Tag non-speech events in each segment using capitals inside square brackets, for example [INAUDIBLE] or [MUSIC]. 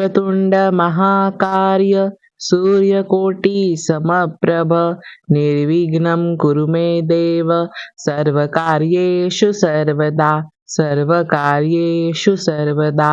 वक्रतुंड महाकार्य सूर्यकोटि समप्रभ निर्विघ्नं कुरु मे देव सर्वकार्येषु सर्वदा सर्वकार्येषु सर्वदा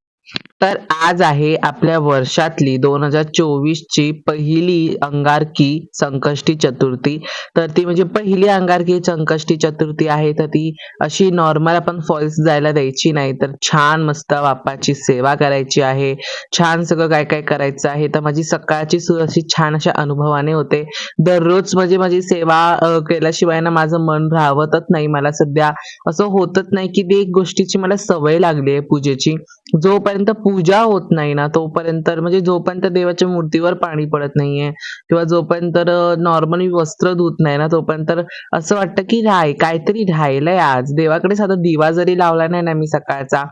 तर आज आहे आपल्या वर्षातली दोन हजार चोवीस ची पहिली अंगारकी संकष्टी चतुर्थी. तर ती म्हणजे पहिली अंगारकी संकष्टी चतुर्थी आहे. तर ती अशी नॉर्मल आपण फॉल्स जायला द्यायची नाही. तर छान मस्त बाप्पाची सेवा करायची आहे. छान सगळं काय काय करायचं आहे. तर माझी सकाळची सुरू अशी छान अशा अनुभवाने होते. दररोज म्हणजे माझी सेवा केल्याशिवाय ना माझं मन राहवतच नाही. मला सध्या असं होतच नाही की ती एक गोष्टीची मला सवय लागली आहे पूजेची. जोपर्यंत पूजा होत नाही ना तोपर्यंत म्हणजे जोपर्यंत देवाच्या मूर्तीवर पाणी पडत नाहीये किंवा जोपर्यंत नॉर्मली वस्त्र धुत नाही ना तोपर्यंत असं वाटतं की राय काहीतरी राहिलंय आज. देवाकडे साधा दिवा जरी लावला नाही ना मी सकाळचा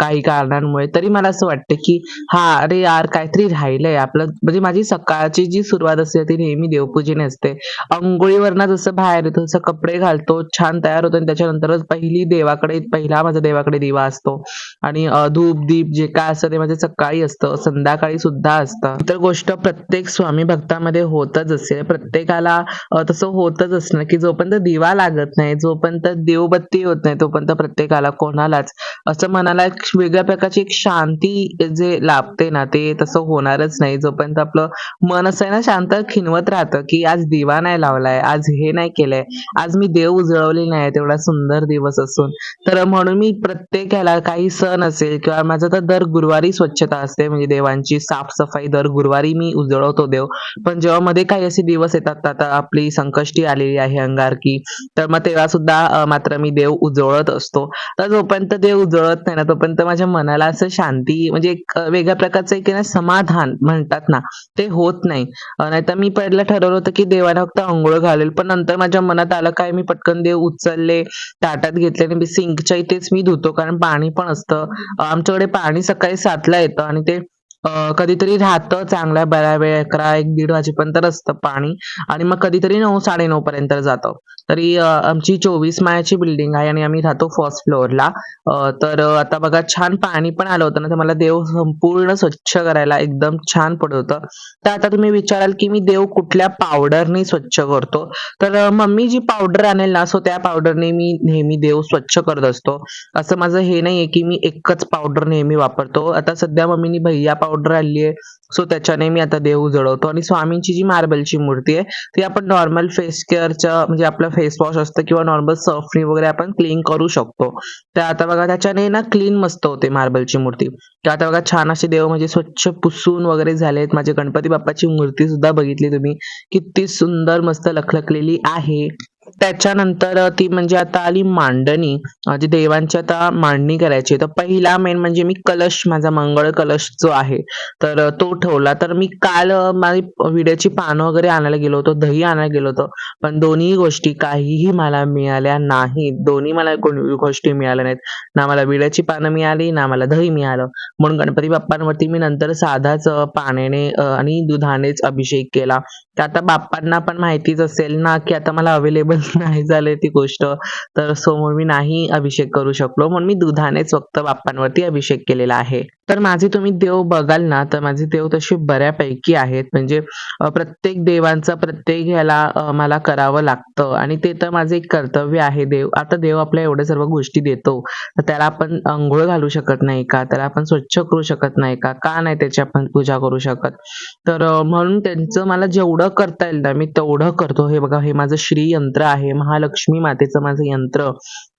काही कारणांमुळे तरी मला असं वाटतं की हा अरे यार काहीतरी राहिलंय. आपलं म्हणजे माझी सकाळची जी सुरुवात असते ती नेहमी देवपूजेने असते. अंघोळीवरनं जसं बाहेर येतो तसं कपडे घालतो छान तयार होतो आणि त्याच्यानंतरच पहिली देवाकडे पहिला माझा देवाकडे दिवा असतो. आणि धूप दीप जे काय असतं ते म्हणजे सकाळी असतं संध्याकाळी सुद्धा असतं. तर गोष्ट प्रत्येक स्वामी भक्तामध्ये होतच असेल. प्रत्येकाला तसं होतच असणार की जोपर्यंत दिवा लागत नाही जोपर्यंत देवबत्ती होत नाही तोपर्यंत प्रत्येकाला कोणालाच. असं मनाला एक वेगळ्या प्रकारची एक शांती जे लाभते ना ते तसं होणारच नाही. जोपर्यंत आपलं मन असं आहे ना शांत खिनवत राहतं की आज दिवा नाही लावलाय आज हे नाही केलंय आज मी देव उजळवले नाही तेवढा सुंदर दिवस असून. तर म्हणून मी प्रत्येकाला काही सण असेल किंवा माझं तर दर गुरुवारी स्वच्छता असते म्हणजे देवांची साफसफाई दर गुरुवारी मी उजळवतो देव. पण जेव्हा मध्ये काही असे दिवस येतात आता आपली संकष्टी आलेली आहे अंगारकी तर मग तेव्हा सुद्धा मात्र मी देव उजळत असतो. तर जोपर्यंत देव उजळत नाही ना तोपर्यंत माझ्या मनाला असं शांती म्हणजे एक वेगळ्या प्रकारचं एक ना समाधान म्हणतात ना ते होत नाही. नाहीतर मी पहिलं ठरवलं होतं की देवाला फक्त आंघोळ घालेल पण नंतर माझ्या मनात आलं काय मी पटकन देव उचलले ताटात घेतले आणि मी सिंकच्या इथेच मी धुतो कारण पाणी पण असतं. आमच्याकडे पाणी सकाळी सातला येतं आणि ते कधीतरी राहतं चांगल्या बऱ्या वेळ अकरा एक दीड वाजेपर्यंत असतं पाणी आणि मग कधीतरी नऊ साडे नऊ पर्यंत जातं. तरी आमची चोवीस माळ्याची बिल्डिंग आहे आणि आम्ही राहतो फर्स्ट फ्लोअरला तर आता बघा छान पाणी पण आलं होतं ना तर मला देव संपूर्ण स्वच्छ करायला एकदम छान पडत होतं. तर आता तुम्ही विचाराल की मी देव कुठल्या पावडरने स्वच्छ करतो? तर मम्मी जी पावडर आणेल ना सो त्या पावडरने मी नेहमी देव स्वच्छ करत असतो. असं माझं हे नाहीये की मी एकच पावडर नेहमी वापरतो. आता सध्या मम्मीनी भैया पावडर आणली आहे सो त्याच्याने मी आता देव उजळवतो. आणि स्वामींची जी मार्बलची मूर्ती आहे ती आपण नॉर्मल फेस केअरच्या म्हणजे आपलं फेस वॉश असतं किंवा नॉर्मल सर्फनी वगैरे आपण क्लीन करू शकतो. तर आता बघा त्याच्याने ना क्लीन मस्त होते मार्बलची मूर्ती. तर आता बघा छान अशी देव म्हणजे स्वच्छ पुसून वगैरे झालेत. माझे गणपती बाप्पाची मूर्ती सुद्धा बघितली तुम्ही. किती सुंदर मस्त लखलखलेली आहे. त्याच्यानंतर ती म्हणजे आता आली मांडणी. अं, जी देवांची आता मांडणी करायची तर पहिला मेन म्हणजे मी कलश माझा मंगळ कलश जो आहे तर तो ठेवला. तर मी काल माझी विड्याची पानं वगैरे आणायला गेलो होतो दही आणायला गेलो होतो पण दोन्ही गोष्टी काहीही मला मिळाल्या नाहीत. दोन्ही मला गोष्टी मिळाल्या नाहीत. ना मला विड्याची पानं मिळाली ना मला दही मिळालं. म्हणून गणपती बाप्पांवरती मी नंतर साधाच पाण्याने आणि दुधानेच अभिषेक केला. तर आता बाप्पांना पण माहितीच असेल ना की आता मला अवेलेबल [LAUGHS] नाही झाले ती गोष्ट. तर समोर मी नाही अभिषेक करू शकलो म्हणून मी दुधानेच फक्त बाप्पांवरती अभिषेक केलेला आहे. तर माझे तुम्ही देव बघाल ना तर माझे देव तसे बऱ्यापैकी आहेत. म्हणजे प्रत्येक देवांचं प्रत्येक ह्याला मला करावं लागतं. आणि ते तर माझं एक कर्तव्य आहे देव. आता देव आपल्या एवढ्या सर्व गोष्टी देतो. तर त्याला आपण अंघोळ घालू शकत नाही का? त्याला आपण स्वच्छ करू शकत नाही का? का नाही त्याची आपण पूजा करू शकत? तर म्हणून त्यांचं मला जेवढं करता येईल ना मी तेवढं करतो. हे बघा हे माझं श्री यंत्र आहे महालक्ष्मी मातेचं माझं यंत्र.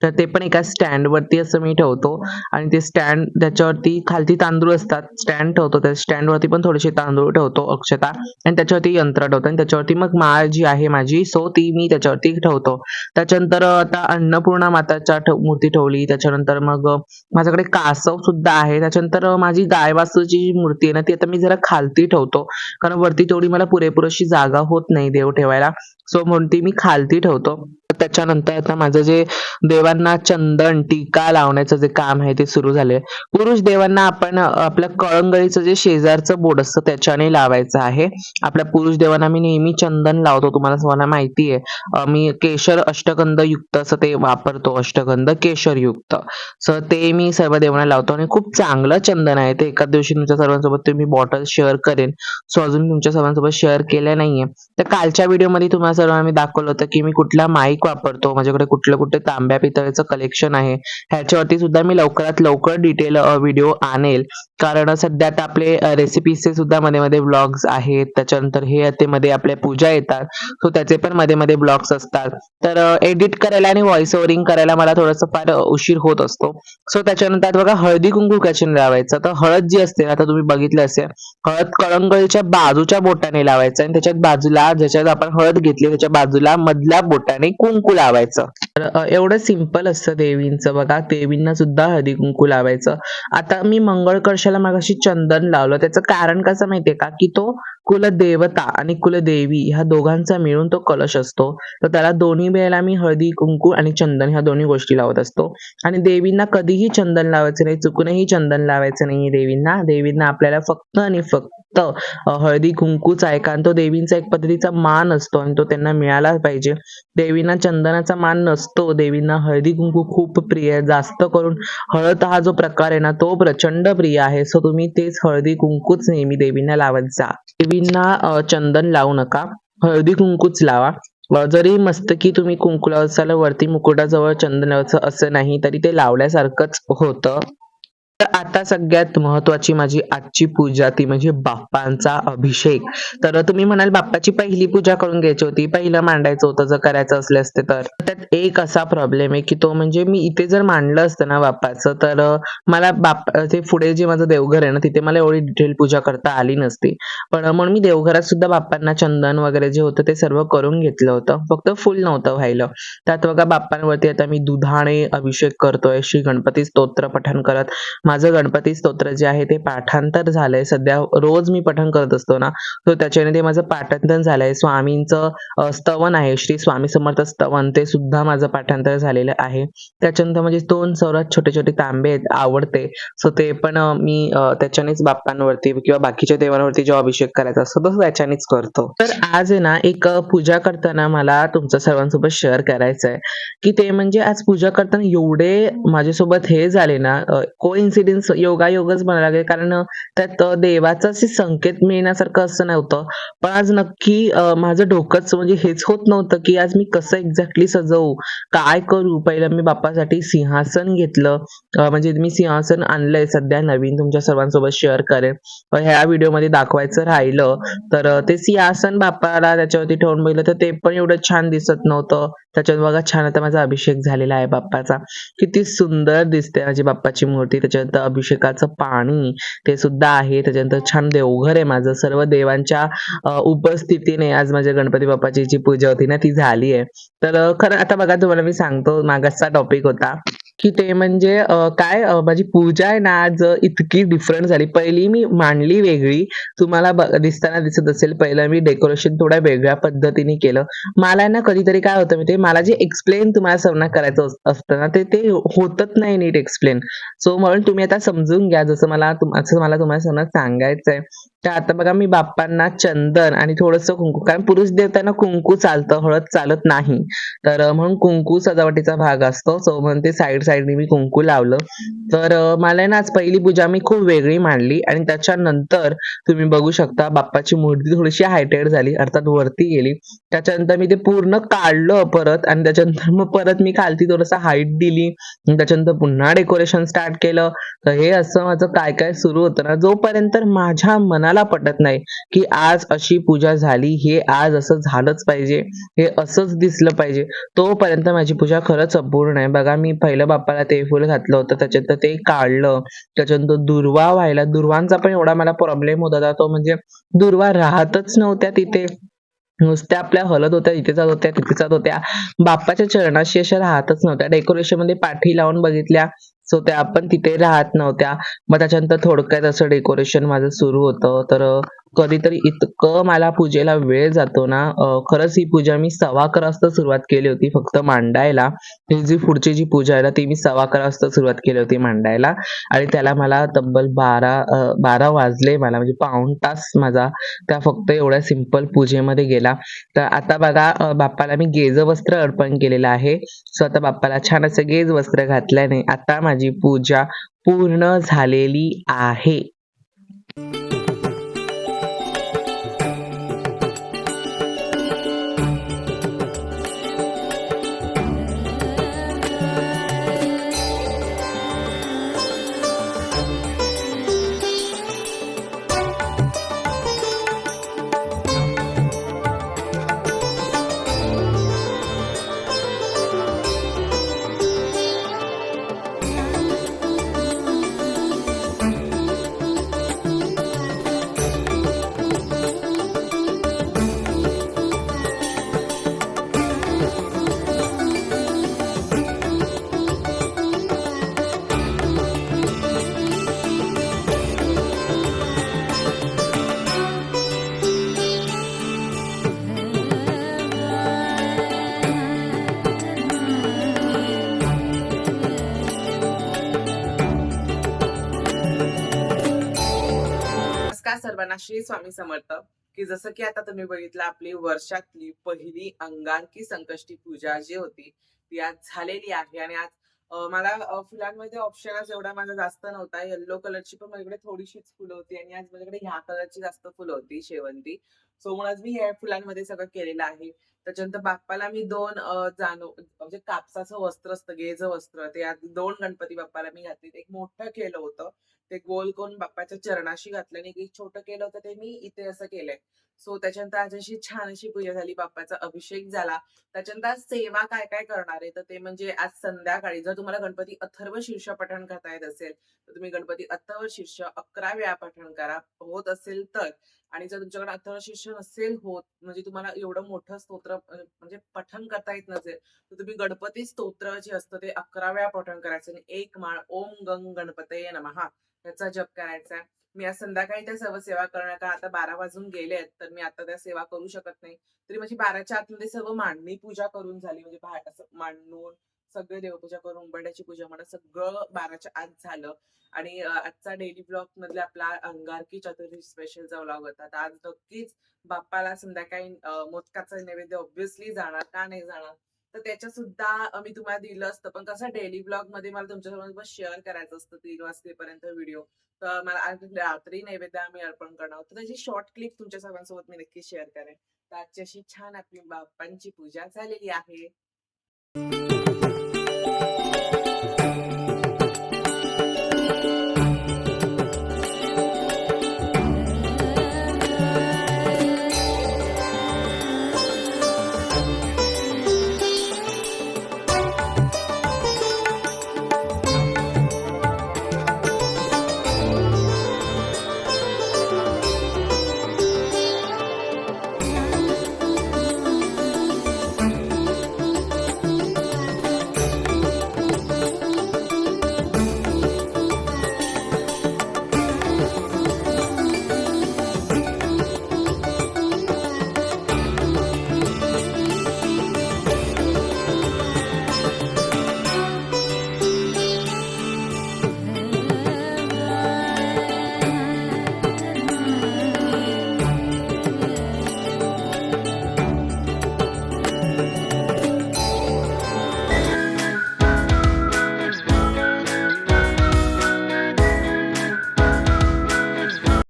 तर ते पण एका स्टँडवरती वरती असं मी ठेवतो. आणि ते स्टँड त्याच्यावरती खालती तांदूळ असतात स्टँड ठेवतो. त्या स्टँडवरती वरती पण थोडेसे तांदूळ ठेवतो अक्षता. आणि त्याच्यावरती यंत्र ठेवतो. आणि त्याच्यावरती मग माळ जी आहे माझी सो ती मी त्याच्यावरती ठेवतो. त्याच्यानंतर आता अन्नपूर्णा माताच्या मूर्ती ठेवली. त्याच्यानंतर मग माझ्याकडे कासव सुद्धा आहे. त्याच्यानंतर माझी गायवासूची जी मूर्ती आहे ना ती आता मी जरा खालती ठेवतो. कारण वरती तेवढी मला पुरेपूर अशी जागा होत नाही देव ठेवायला. सो म्हणून ती मी खालती ठेवतो. होतं. त्याच्यानंतर आता माझं जे देवांना चंदन टीका लावण्याचं जे काम आहे ते सुरू झाले पुरुष देवांना आपण आपल्या कळंगळीचं जे शेजारचं बोर्ड असतं त्याच्याने लावायचं आहे. आपल्या पुरुष देवांना मी नेहमी चंदन लावतो तुम्हाला सर्वांना माहिती आहे. मी केशर अष्टगंध युक्त असं ते वापरतो अष्टगंध केशर युक्त. सो ते मी सर्व देवांना लावतो आणि खूप चांगलं चंदन आहे. ते एका दिवशी तुमच्या सर्वांसोबत तुम्ही मी बॉटल शेअर करेन. सो अजून तुमच्या सर्वांसोबत शेअर केल्या नाहीये. तर कालच्या व्हिडिओमध्ये तुम्हाला सर्वांना मी दाखवलं होतं की मी कुठला माईक वापरतो. माझ्याकडे कुठलं कुठे तांब्या पितळेचं कलेक्शन आहे. ह्याच्यावरती सुद्धा मी लवकरात लवकर डिटेल व्हिडिओ आणेल. कारण सध्या आता आपले रेसिपीजचे सुद्धा मध्ये मध्ये ब्लॉग्स आहेत. त्याच्यानंतर हे ते मध्ये आपल्या पूजा येतात. सो त्याचे पण मध्ये मध्ये ब्लॉग्स असतात. तर एडिट करायला आणि व्हॉइस ओव्हरिंग करायला मला थोडंसं फार उशीर होत असतो. सो त्याच्यानंतर आता बघा हळदी कुंकू कशाने लावायचं? तर हळद जी असते ना, आता तुम्ही बघितलं असेल. हळद कळंगळीच्या बाजूच्या बोटाने लावायचं आणि त्याच्यात बाजूला ज्याच्यात आपण हळद घेतली त्याच्या बाजूला मधल्या बोटाने कुंकू कुंकू लावायचं. तर एवढं सिंपल असतं देवींचं बघा. देवींना सुद्धा हळदी कुंकू लावायचं. आता मी मंगळ कळशाला मागाशी चंदन लावलं. त्याचं कारण कसं माहितीये का? की तो कुलदेवता आणि कुलदेवी ह्या दोघांचा मिळून तो कलश असतो. तर त्याला दोन्ही वेळेला मी हळदी कुंकू आणि चंदन ह्या दोन्ही गोष्टी लावत असतो. आणि देवींना कधीही चंदन लावायचं नाही चुकूनही चंदन लावायचं नाही देवींना. देवींना आपल्याला फक्त आणि फक्त हळदी कुंकूच आहे कारण तो देवींचा एक पद्धतीचा मान असतो आणि तो त्यांना मिळाला पाहिजे. देवींना चंदनाचा मान नसतो. देवींना हळदी कुंकू खूप प्रिय आहे. जास्त करून हळद हा जो प्रकार आहे ना तो प्रचंड प्रिय आहे. सो तुम्ही तेच हळदी कुंकूच नेहमी देवींना लावत जा. देवींना चंदन लावू नका. हळदी कुंकूच लावा. जरी मस्तकी तुम्ही कुंकू लावत असाल वरती मुकुटाजवळ चंदन लावायचं असं नाही तरी ते लावल्यासारखंच होतं. तर आता सगळ्यात महत्वाची माझी आजची पूजा ती म्हणजे बाप्पांचा अभिषेक. तर तुम्ही म्हणाल बाप्पाची पहिली पूजा करून घ्यायची होती पहिलं मांडायचं होतं जर करायचं असले असते तर. त्यात एक असा प्रॉब्लेम आहे की तो म्हणजे मी इथे जर मांडलं असतं ना बाप्पाचं तर मला बाप ते पुढे जे माझं देवघर आहे ना तिथे मला एवढी डिटेल पूजा करता आली नसती. पण म्हणून मी देवघरात सुद्धा बाप्पांना चंदन वगैरे जे होतं ते सर्व करून घेतलं होतं. फक्त फुल नव्हतं व्हायला. त्यात बघा बाप्पांवरती आता मी दुधाने अभिषेक करतोय श्री गणपती स्तोत्र पठण करत. माझं गणपती स्तोत्र जे आहे ते पाठांतर झालंय. सध्या रोज मी पठण करत असतो ना तो त्याच्याने ते माझं पाठांतर झालंय. स्वामींचं स्तवन आहे श्री स्वामी समर्थ स्तवन ते सुद्धा माझं पाठांतर झालेलं आहे. त्याच्यानंतर म्हणजे दोन सर्वात छोटे छोटे तांबे आहेत आवडते. सो ते पण मी त्याच्यानेच बाप्पांवरती किंवा बाकीच्या देवांवरती जेव्हा अभिषेक करायचा असतो तसं त्याच्यानेच करतो. तर आज आहे ना एक पूजा करताना मला तुमच्या सर्वांसोबत शेअर करायचं आहे की ते म्हणजे आज पूजा करताना एवढे माझ्यासोबत हे झाले ना कोण इन्सिडेन्स योगायोगच म्हणायला लागेल. कारण त्यात देवाचा देवाचं असे संकेत मिळण्यासारखं असं नव्हतं. पण आज नक्की माझं डोकंच म्हणजे हेच होत नव्हतं की आज मी कसं एक्झॅक्टली सजवू काय करू? पहिलं मी बाप्पासाठी सिंहासन घेतलं. म्हणजे मी सिंहासन आणलंय सध्या नवीन तुमच्या सर्वांसोबत शेअर करेन. ह्या व्हिडिओमध्ये दाखवायचं राहिलं. तर ते सिंहासन बाप्पाला त्याच्यावरती ठेवून बघितलं तर ते पण एवढं छान दिसत नव्हतं. त्याच्यात बघा छान आता माझा अभिषेक झालेला आहे बाप्पाचा. किती सुंदर दिसते माझी बाप्पाची मूर्ती. त्याच्यानंतर अभिषेकाचं पाणी ते सुद्धा आहे. त्याच्यानंतर छान देवघर आहे माझं. सर्व देवांच्या उपस्थितीने आज माझ्या गणपती बाप्पाची जी पूजा होती ना ती झाली आहे. तर खरं आता बघा तुम्हाला मी सांगतो मागासचा टॉपिक होता. की ते म्हणजे काय माझी पूजा आहे ना आज इतकी डिफरंट झाली. पहिली मी मांडली वेगळी. तुम्हाला ब- दिसताना दिसत असेल पहिलं मी डेकोरेशन थोड्या वेगळ्या पद्धतीने केलं. मला ना कधीतरी काय होतं माहिती मला जे एक्सप्लेन तुम्हाला सर्वांना करायचं अस- असतं ना ते ते होतच नाही नीट एक्सप्लेन सो म्हणून तुम्ही आता समजून घ्या जसं मला तुम- असं मला तुम्हाला सर्वांना सांगायचं आहे तर आता बघा मी बाप्पांना चंदन आणि थोडंसं कुंकू कारण पुरुष देवतांना कुंकू चालतं हळद चालत नाही. तर म्हणून कुंकू सजावटीचा भाग असतो. सो म्हणून ते साईड साईडने मी कुंकू लावलं. तर मला ना आज पहिली पूजा मी खूप वेगळी मांडली आणि त्याच्यानंतर तुम्ही बघू शकता बाप्पाची मूर्ती थोडीशी हायटेड झाली अर्थात वरती गेली. त्याच्यानंतर मी ते पूर्ण काढलं परत आणि त्याच्यानंतर मग परत मी खालती थोडंसं हाईट दिली. त्याच्यानंतर पुन्हा डेकोरेशन स्टार्ट केलं. तर हे असं माझं काय काय सुरू होतं ना जोपर्यंत माझ्या मनाला पटत नाही की आज अशी पूजा झाली हे आज असं झालंच पाहिजे हे असंच दिसलं पाहिजे तोपर्यंत माझी पूजा खरंच अपूर्ण आहे. बघा मी पहिलं बाप्पाला ते फुल घातलं होतं. त्याच्यानंतर ते काढलं. त्याच्यानंतर दुर्वा व्हायला दुर्वांचा पण एवढा मला प्रॉब्लेम होता तो म्हणजे दुर्वा राहतच नव्हत्या तिथे. नुसत्या आपल्या हलत होत्या इथे जात होत्या तिथे जात होत्या. बाप्पाच्या चरणाशी अशा राहतच नव्हत्या. डेकोरेशनमध्ये पाठी लावून बघितल्या. सो त्या आपण तिथे राहत नव्हत्या. मग त्याच्यानंतर थोडक्यात असं डेकोरेशन माझं सुरू होतं. तर कधीतरी इतकं मला पूजेला वेळ जातो ना अं, खरंच ही पूजा मी सव्वा अकरा वाजता सुरुवात केली होती फक्त मांडायला. ही जी पुढची जी पूजा आहे ना ती मी सव्वा अकरा वाजता सुरुवात केली होती मांडायला. आणि त्याला मला तब्बल बारा बारा वाजले मला म्हणजे पाऊण तास माझा. त्या फक्त एवढ्या सिंपल पूजेमध्ये गेला. तर आता बघा बाप्पाला मी गेज वस्त्र अर्पण केलेलं आहे. सो आता बाप्पाला छान असं गेज वस्त्र घातल्याने आता माझी पूजा पूर्ण झालेली आहे. नमस्कार सर्वांना श्री स्वामी समर्थ. की जसं की आता तुम्ही बघितलं आपली वर्षातली पहिली अंगारकी संकष्टी पूजा जी होती ती आज झालेली आहे. आणि आज मला फुलांमध्ये ऑप्शनच एवढा माझा जास्त नव्हता. येल्लो कलरची पण माझ्याकडे थोडीशीच फुलं होती आणि आज माझ्याकडे ह्या कलरची जास्त फुलं होती शेवंती. सो म्हणून आज मी या फुलांमध्ये सगळं केलेलं आहे. त्याच्यानंतर बाप्पाला मी दोन अं, जाणव म्हणजे कापसाचं वस्त्र असतं गेज वस्त्र. ते दोन गणपती बाप्पाला मी घातली एक मोठं केलं होतं. ते गोल करून बाप्पाच्या चरणाशी घातलं आणि एक छोटं केलं होतं ते मी इथे असं केलंय. सो त्याच्यानंतर आजशी छान अशी पूजा झाली बाप्पाचा अभिषेक झाला. त्याच्यानंतर आज सेवा काय काय करणार आहे? तर ते म्हणजे आज संध्याकाळी जर तुम्हाला गणपती अथर्व शीर्ष पठण करता येत असेल तर तुम्ही गणपती अथर्व शीर्ष अकरा वेळा पठण करा होत असेल तर. आणि जर तुमच्याकडे अथर्व शीर्ष नसेल होत म्हणजे तुम्हाला एवढं मोठं स्तोत्र म्हणजे पठण करता येत नसेल तर तुम्ही गणपती स्तोत्र जे असतं ते अकरा वेळा पठण करायचं. आणि एक माळ ओम गंग गणपतये नमहा याचा जप करायचा. आहे मी आज संध्याकाळी त्या सर्व सेवा करणार का आता बारा वाजून गेले आहेत तर मी आता त्या सेवा करू शकत नाही. तरी माझी बाराच्या आतमध्ये सर्व मांडणी पूजा करून झाली. म्हणजे बाहेर असं मांडून सगळे देवपूजा करून उंबरड्याची पूजा म्हणा सगळं बाराच्या आत झालं. आणि आजचा डेली ब्लॉग मधले आपला अंगारकी चतुर्थी स्पेशलचा ब्लॉग होता तर आज नक्कीच बाप्पाला संध्याकाळी मोदकाचा नैवेद्य ऑब्विसली जाणार का नाही जाणार? तर त्याच्या सुद्धा मी तुम्हाला दिलं असतं. पण कसं डेली ब्लॉगमध्ये मला तुमच्यासोबत शेअर करायचं असतं तीन वाजतेपर्यंत व्हिडिओ तर मला रात्री नैवेद्य आम्ही अर्पण करणार तर त्याची शॉर्ट क्लिप तुमच्या सर्वांसोबत मी नक्की शेअर करेन. तर आजची अशी छान आपली बाप्पांची पूजा झालेली आहे.